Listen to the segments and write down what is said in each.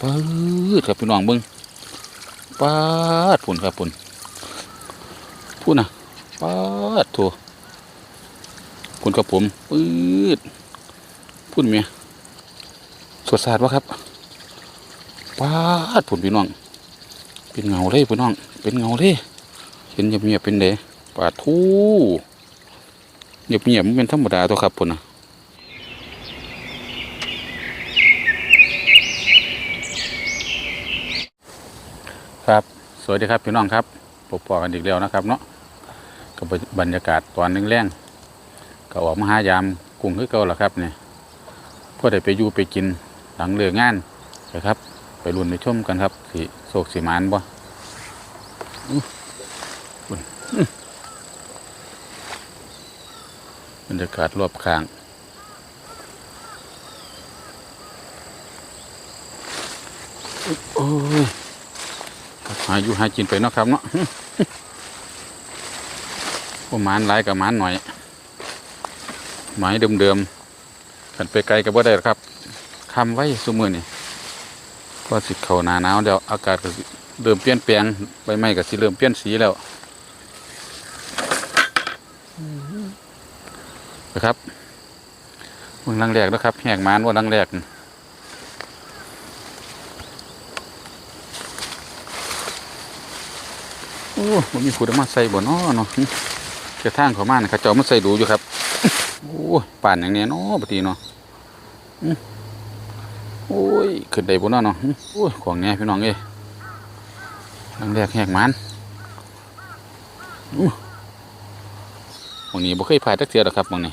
ปืดครับพี่น้องเบิ้งปาดพุ่นครับพุ่นพุ่นนะปาดถั่วพุ่นครับผมปืดพุ่นเมียสวดสาดวะครับปาดพุ่นพี่น้อง เป็นเงาเลยพี่น้อง เป็นเงาเลยเห็นเงียบๆเป็นเดปาดทูเงียบๆมันเป็นธรรมดาตัวครับพุ่นนะ ครับ สวัสดีครับพี่น้องครับพบปอกันอีกแล้วนะครับเนาะกับบรรยากาศตอนแรงๆก็ออกมาหายามกุ้งคือเก่าละครับเนี่ยเพื่อได้ไปอยู่ไปกินหลังเลืองานนะครับ ไปรุ่นไปชมกันครับสีโศกสีมานบ่บรรยากาศรอบข้างโอ้ยาอยู่หากินไปเนาะครับเนาะโอ้หมานหลายกับมานหน่อยหมายเดิมๆกันไปไกลกับว่าได้หรอกครับคำไว้สมือนี่ก็สิเข้าหนาหนาวแล้วอากาศก็เริ่มเปลี่ยนแปลงใบไม้ก็สิเริ่มเปลี่ยนสีแล้วนะครับวันลังแรกนะครับแหกมานว่าลังแรก โอ้มันมีขูดเอามาใส่บ่เนาะเนาะเจ้าทางเขามานี่ยเขาเจ้ามาใส่ดูอยู่ครับ โอ้ยป่านอย่างเนี้ยเนาะปฏิเนาะอื้อโอ้ยขึ้นได้บ่เนาะเนาะอื้อโอ้ยของแง่พี่น้องเอ้ยนังแรกแหกมันอู้หมองนี้บ่เคยผ่านจักเทื่อหรอกครับหมองนี้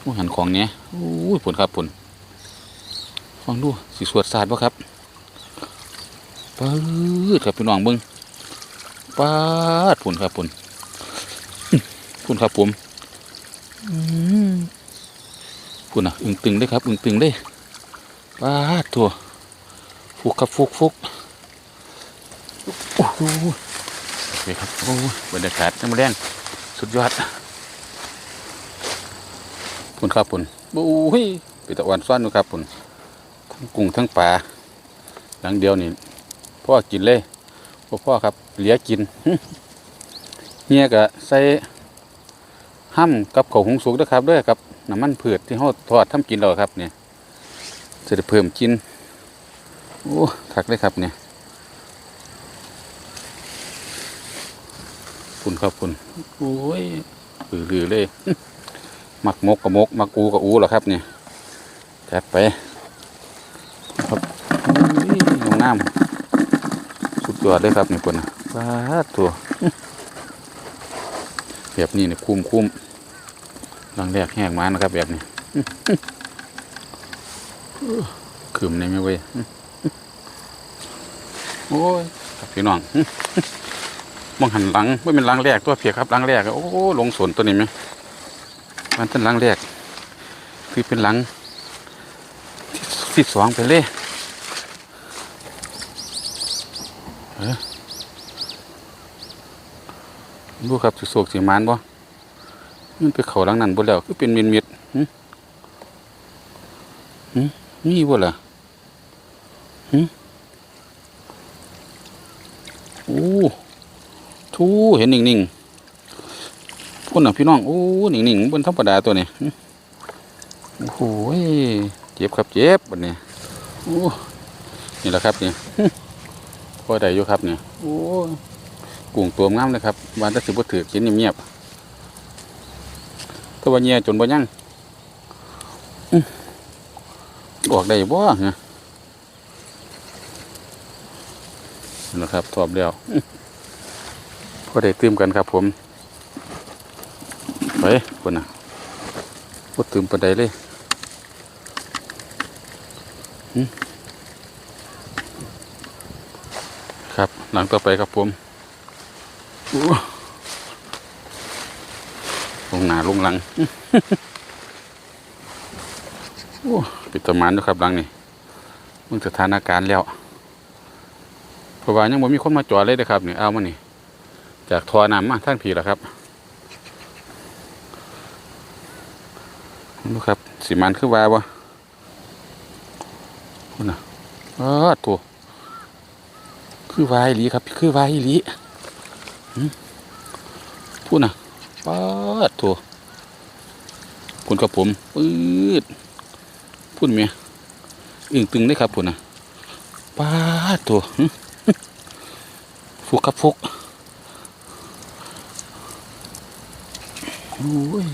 โอ้ยหันของแง่โอ้ยผลครับผลฟังดูสิสวดศาสตร์บ่ครับปื๊ดครับพี่น้องเบิ่ง ปาดพุ่นครับพุ่นพุ่นครับผมพุ่นอะอึงตึงเลยครับอึงตึงเลยปาดตัวฟุกครับฟุกฟุกโอ้โหโอเคครับโอ้บรรยากาศน้ำแรงสุดยอดพุ่นครับพุ่นโอ้ยไปตะวันซ้อนดูครับพุ่นทั้งกุ้งทั้งปลาหลังเดียวนี่พ่อกินเลย พ่อพ่อครับ เหลียกินเฮียก็ใส่ห้ำกับข้าวหุงสุกด้วยครับด้วยครับน้ำมันพืชที่เขาทอดทำกินเราครับเนี่ยจะได้เพิ่มกินโอ้คักเลยครับเนี่ยคุณครับคุณโอ้ยปือลือเลยมักมกกับมกมักอูกับอูเหรอครับเนี่ยจัดไป ครับอุ้ยงามๆสุดย อดเลยครับนี่คนนะว้าตัวแบบนี้เนี่ยคุ้มคุ้มลังแรกแหกมานะครับ แบบนี้ขืมในไม่เว้ยโอ้ยพี่น้องมองหันหลังไม่เป็นลังแรกตัวเพียครับลังแรกอะโอ้ลงสวนตัวนี้ไหมมันเป็นลังแรก คือเป็นหลังที่สองไปเลย ดูครับสิโศกสิมานบ่มันไปเขาหลังนั้นบ่แล้วคือเป็นเม็ดเม็ดๆหึหึมีบ่ล่ะหึโอ้ทูเห็นนิ่งๆพุ่นน่ะพี่น้องโอ้นิ่งๆบนธรรมดาตัวนี้โอ้โหเจ็บครับเจ็บบัดนี้โอ้นี่แหละครับนี่หึพ อได้อยู่ครับเนี่ยโอ้ยกุ้งตัวงามเลยครับวานแตะสิบถือกินเงียบๆถ้าว่าเงียจนบ่ยั่งอื้อออกได้บ่ฮะนั่นแหละครับทอบแล้วอื้อพอได้ตื่มกันครับผมไปคนน่ะพดตื่มปานใดเลยอื้อ ครับหลังต่อไปครับผมโอ้ลงหนาลงหลังโอ้ปิดตะมานด้วยครับหลังนี่มึงสถานการณ์แล้วเพราะว่ายังบ่มีคนมาจอดเลยนะครับนี่เอามานี่ จากทอน้ำมาท่านผีแล้วครับดูครับสีมันคือวาบ่คุณน่ะเออตัว คือวายหลีครับ คือวายหลีพูดนะปาดตัวคุณกับผมปืดพูดเมียอึ่งตึงได้ครับพูดนะปาดตัวหึฟุกครับฟุกโอ้ย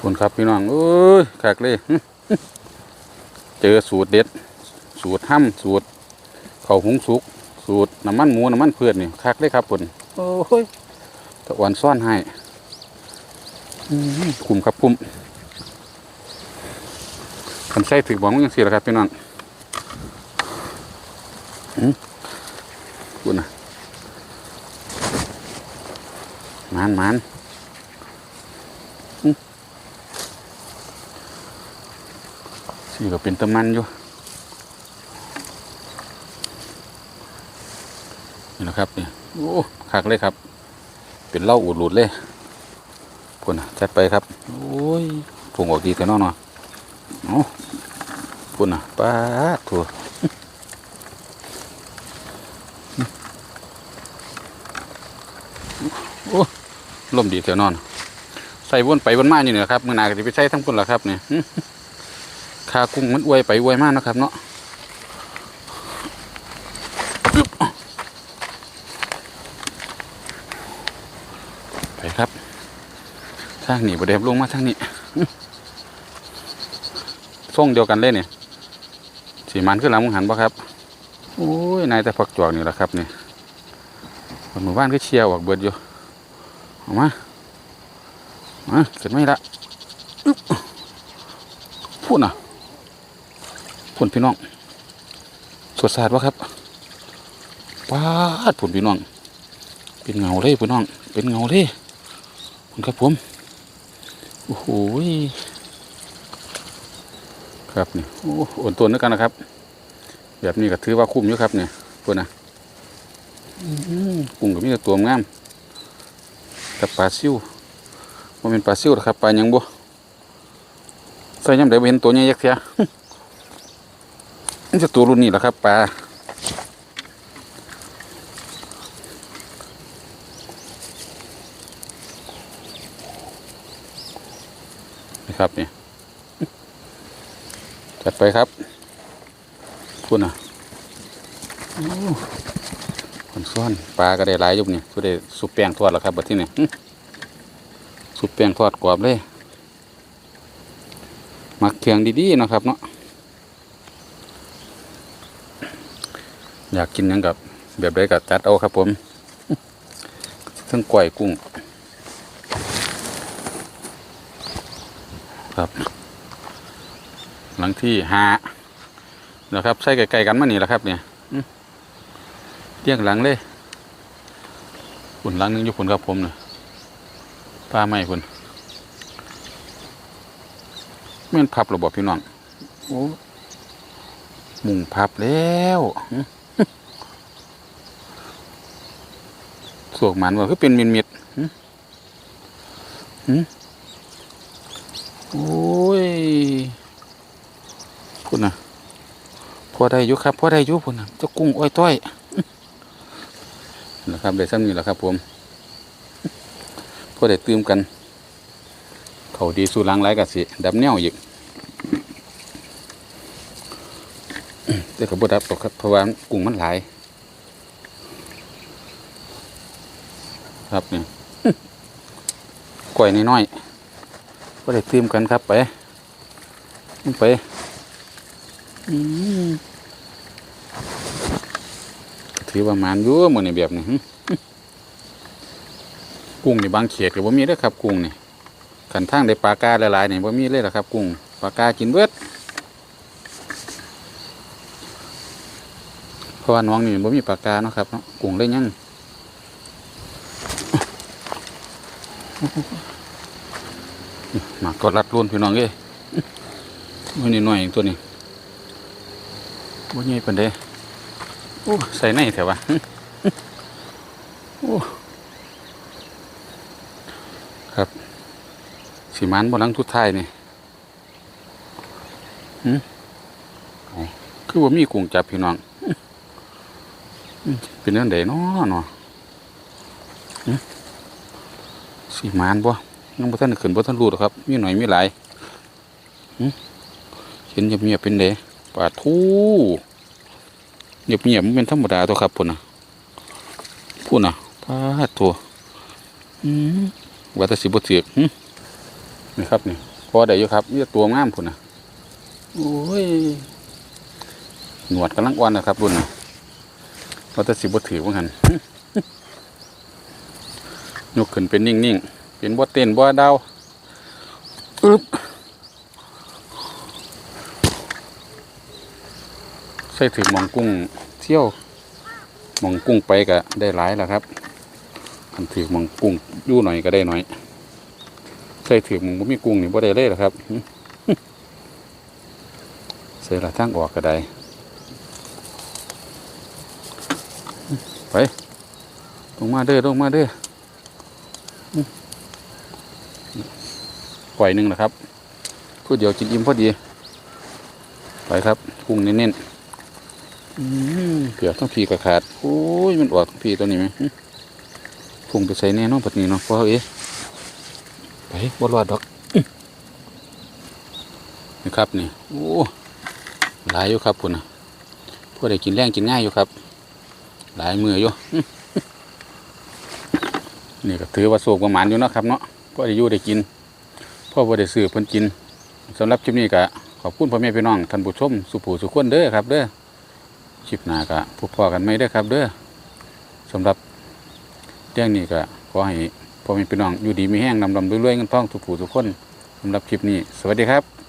คุณครับพี่น้องเอ้ยขากเลย เจอสูตรเด็ด สูตรห้ำสูตร ข้าวหุงสุก สูตรน้ำมันหมูน้ำมันเพือนนี่คักเลยครับผมโอ้ยตะวันซ่อนให้อื้อหือคุ้มครับคุ้มคันใส่ถือบอกมันยังเสียแล้วครับพี่น้องอื้อคุณนะมานมานอื้อสีก็เป็นตะมันอยู่ นะครับนี่โอ้คักเลยครับ เป็นเล้าอูดหลุดเลยพุ่นนะจัดไปครับ โอ้ยผงออกดีแต่นอนเนาะเอาพุ่นน่ะป้าดถั่วโอ้ลมดีแต่นอน ใส่วนไปวนมาอยู่เนี่ยครับมือนาก็จะไปใส่ทั้งพุ่นละครับเนี่ยคากุ้งมันอวยไปอวยมากนะครับเนาะ ไปครับ ทางนี้บดเดบลงมาทางนี้ส่งเดียวกันเลยเนี่ยสีมันขึ้นหลังมึงหันปะครับโอ้ยนายแต่ผักจวกนี่แหละครับเนี่ยคนหมู่บ้านก็เชียร์ออกเบิดอยู่ออกมามาเสร็จไหมละพูดนะพูดพี่น้องสวดศาสตร์วะครับป้าดพูดพี่น้อง เป็นเงาเลยพี่น้อง เป็นเงาเลยคุณครับผม โอ้โหยครับนี่โอ้อ่อนตัวนึกกันนะครับ แบบนี้ก็ถือว่าคุ้มอยู่ครับเนี่ยพวกนะอื้อหือกุ้งก็มีแต่ตัวงามแต่ปลาซิวมันเป็นปลาซิวหรอกครับปลาหยังบ่ใส่ยำได้บ่เห็นตัวใหญ่ยักษ์เสียมันจะตัวรุ่นนี้แหละครับปลา นะครับเนี่ยจัดไปครับพูดนะคนซ่อนปลาก็ได้หลายยุบนี่ก็ได้สุปแป้งทอดแล้วครับบัดที่นี่สุปแป้งทอดกรอบเลยหมักเคียงดีๆนะครับเนาะอยากกินยังกับแบบใดก็จัดเอาครับผมทั้งก้อยกุ้ง ครับ หลังที่หานะครับใส่ไก่ๆกันมานี่แหละครับ เนี่ยอื้อเรียงหลังเลยผุนหลังหนึงอยู่ผุนครับผมเนี่ยปลาไม่ผุนเม่นพับระบบพี่น้องโอ้มุงพับแล้วอื้อสวกหมันว่าคือเป็นมินมิดๆอื้ออื้อ โอ้ยพุ่นนะพอได้อยู่ครับพอได้อยู่พุ่นนะเจะกุ้งอ้อยต้อยนะครับได้ซ้ำนี้แหละครับ ผมพอได้ตื่มกัน เขาดีสู้ล้างไรกันสิดับแนวอีกแต่ก็บ่ดับหรอกครับเพราะว่ากุ้งมันหลาย ครับนี่กล้วยน้อย ก็ได้ตื่มกันครับไปไปอืมถือว่าหมานอยู่หมือนี่แบบนี้หึกุ้งนี่บางเขตก็บ่มีเด้อครับ กุ้งนี่ขันทางได้ปลากาหลายๆนี่บ่มีเลยล่ะครับ กุ้งปลากากินเบิดเพราะว่าน้องนี่บ่มีปลากาเนาะครับเนาะกุ้งเลยยั มากดรัดรุ่นพี่น้องเอ้ยมันนี่หน่อยตัวนี้บ่ใหญ่ปานใดโอ้ใส่ในแถววะโอ้ครับสีมันบนลังทุดท้ายนี่หืมคือว่ามีกุ้งจับพี่น้องเป็นเรื่องใดเนาะเนาะอืมสีมานบ่ ยังบ่ทันขึ้นบ่ทันรู้หรอกครับมีหน่อยมีหลายเห็นเงียบๆเป็นเดปลาทูเงียบๆมันเป็นธรรมดาตัวครับพุ่นนะพุ่นนะปลาทูอืมว่าแต่สิบ่ถือกนี่ครับนี่พอได้อยู่ครับมีแต่ตัวงามพุ่นนะโอ้ยหนวดกำลังอ่อนนะครับรุ่นนะเราจะสิบถือว่าหันยกขึ้นเป็นนิ่งๆ เป็นบ่เต้นบ่ดาวอึบใส่ถือมองกุ้งเที่ยวมองกุ้งไปก็ได้หลายแล้วครับคันถือมองกุ้งยู่หน่อยก็ได้หน่อย ใส่ถือมองบ่มีกุ้งนี่บ่ได้เลยหรอครับใส่ละทางออกก็ได้ไปลงมาเด้อลงมาเด้อ ล่อยหนึ่งนะครับพูดเดียวกินอิ่มพอดี ไปครับกุ้งเน้นๆอื้อเกือบต้องพีกระขาดโอ้ยมันออกทั้งพีตัวนี้ไหมอื้อพุ่งไปใส่แน่เนอนปัดนี้เนาะเพราะเอ๊ะไปบ่รอดดอกอื้อนี่ครับนี่โอ้หลายอยู่ครับคุณนะพวกได้กินแรงกินง่ายอยู่ครับ หลายมืออยู่นี่ก็ถือว่าโศกประมาณอยู่เนาะครับเนาะพอได้อยู่ได้กิน พ่อพอได้ซื้อเพิ่นกินสำหรับคลิปนี้ก็ขอบคุณพ่อแม่พี่น้องท่านผู้ชมสุผู้สุขคนเด้อครับเด้อคลิปหน้าก็พบพ่อกันไม่ได้อครับ เด้อสำหรับเรื่องนี้ก็ขอให้พ่อแม่พี่น้องอยู่ดีมีแห้งนำลำรวยๆเงินทองสุผู้สุขคนสำหรับคลิปนี้ สวัสดีครับ